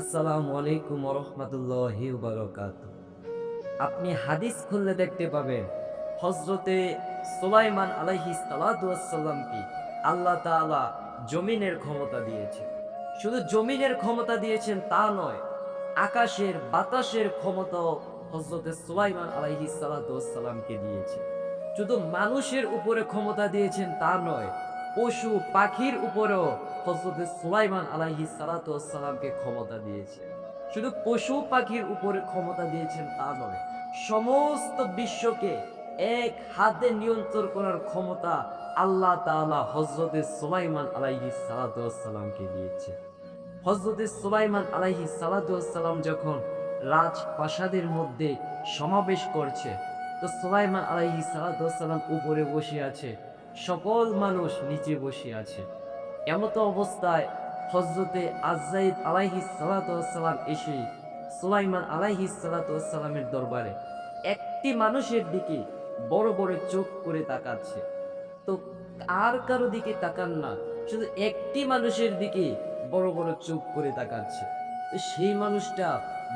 আসসালামু আলাইকুম রহমতুল্লাহি বারকাত আপনি হাদিস খুললে দেখতে পাবেন হজরতে সুলাইমান আলাইহি সালাতামকে আল্লাহ তাআলা জমিনের ক্ষমতা দিয়েছেন শুধু জমিনের ক্ষমতা দিয়েছেন তা নয়, আকাশের বাতাসের ক্ষমতাও হজরতে সোলাইমান আলাইহি সালাতামকে দিয়েছে। শুধু মানুষের উপরে ক্ষমতা দিয়েছেন তা নয় পশু, পাখির উপরেও হজরত সুলাইমান আলাইহি সালাতামকে ক্ষমতা দিয়েছে শুধু পশু, পাখির উপরে ক্ষমতা দিয়েছেন তা নয়, সমস্ত বিশ্বকে এক হাতে নিয়ন্ত্রণ করার ক্ষমতা আল্লাহ তাআলা হজরতে সুলাইমান আলাইহি সালাতামকে দিয়েছে। হজরতে সুলাইমান আলাইহি সালাতাম যখন রাজপ্রাসাদের মধ্যে সমাবেশ করছে, তো সুলাইমান আলাইহি সালাতাম উপরে বসে আছে। সকল মানুষ নিচে বসে আছে। এমতো অবস্থায় হজরতে আজাইদ আলাইহি সালাতাম এসে সুলাইমান আলাইহি সালাতামের দরবারে একটি মানুষের দিকে বড় বড় চোখ করে তাকাচ্ছে। তো আর কারও দিকে তাকান না, শুধু একটি মানুষের দিকে বড় বড় চোখ করে তাকাচ্ছে। সেই মানুষটা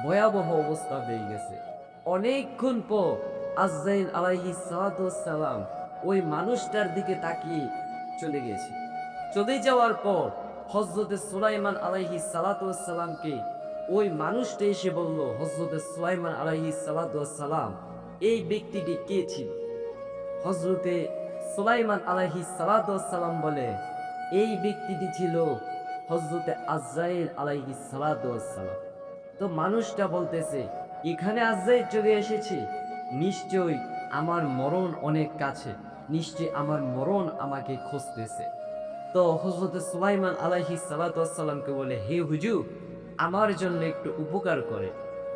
ভয়াবহ অবস্থা হয়ে গেছে। অনেকক্ষণ পর আজাইল আলাইহি সালাম ওই মানুষটার দিকে তাকিয়ে চলে গেছে চলে যাওয়ার পর হজরতে সুলাইমান আলাইহি সালাতামকে ওই মানুষটা এসে বলল হজরতে সুলাইমান আলাইহি সালাতাম এই ব্যক্তিটি কে ছিল? হজরতে সুলাইমান আলাইহি সালাতাম বলে, এই ব্যক্তিটি ছিল হজরতে আজাইল আলাইহি সালাতাম তো মানুষটা বলতেছে, এখানে আজাইল চলে এসেছে? নিশ্চয়ই আমার মরণ অনেক কাছে নিশ্চয় আমার মরণ আমাকে খুঁজতেছে। তো হজরত সুলাইমান আলাইহি সালাতামকে বলে, হে হুজুর, আমার জন্য একটু উপকার করে।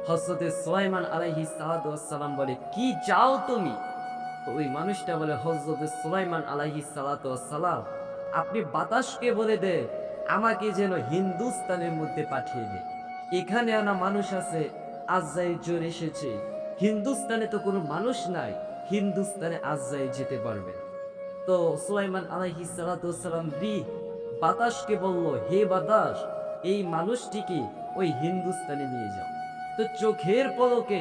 হজরতে সুলাইমান আলাইহি সালাতাম বলে, কি চাও তুমি? ওই মানুষটা বলে হজরতে সুলাইমান আলাইহি সালাতাম আপনি বাতাসকে বলে দে, আমাকে যেন হিন্দুস্তানের মধ্যে পাঠিয়ে দে। এখানে আনা মানুষ আছে আজাই জোর এসেছে হিন্দুস্তানে তো কোনো মানুষ নাই, হিন্দুস্তানে আজাই যেতে পারবে। তো সুলাইমান আলাইহি সালাতাম রি বাতাসকে বলল, হে বাতাস, এই মানুষটিকে ওই হিন্দুস্তানে নিয়ে যাও। তো চোখের পলকে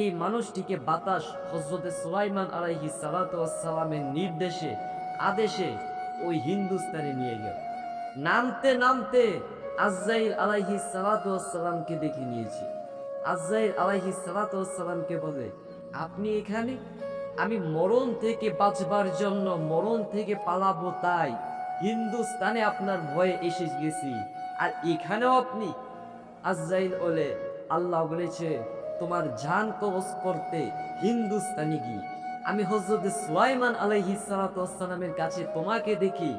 এই মানুষটিকে বাতাস হজরতে সুলাইমান আলাইহি সালাতামের নির্দেশে, আদেশে ওই হিন্দুস্তানে নিয়ে গেল। নামতে নামতে আজাইল আলাইহি সালাতামকে দেখে নিয়েছি। আজাইল আলাইহি সালাতামকে বলে, আপনি এখানে? আমি মরণ থেকে বাঁচবার জন্য মরণ থেকে পালাবো তাই হিন্দুস্তানে আপনার ভয়ে এসে গেছি আর এখানেও আপনি? আজাইল বলে, আল্লাহ বলেছে, তোমার জান কবজ করতে হিন্দুস্তানি গিয়ে আমি হজরত সুলাইমান আলাইহি সালাতামের কাছে তোমাকে দেখি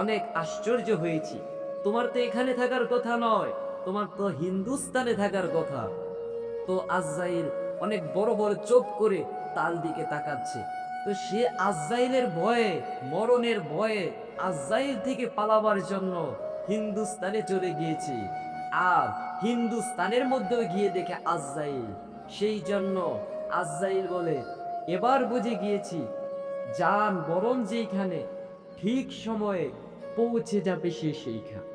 অনেক আশ্চর্য হয়েছি। তোমার তো এখানে থাকার কথা নয়, তোমার তো হিন্দুস্তানে থাকার কথা। তো আজাইল অনেক বড় বড় চোখ করে তাল দিকে তাকাচ্ছে। তো সে আজাইলের ভয়ে, মরণের ভয়ে আজাইল থেকে পালাবার জন্য হিন্দুস্তানে চলে গিয়েছে। আর হিন্দুস্তানের মধ্যেও গিয়ে দেখে আজাইল সেই জন্য আজাইল বলে, এবার বুঝে গিয়েছি, যান বরং যেইখানে, ঠিক সময়ে পৌঁছে যাবে সে সেইখানে।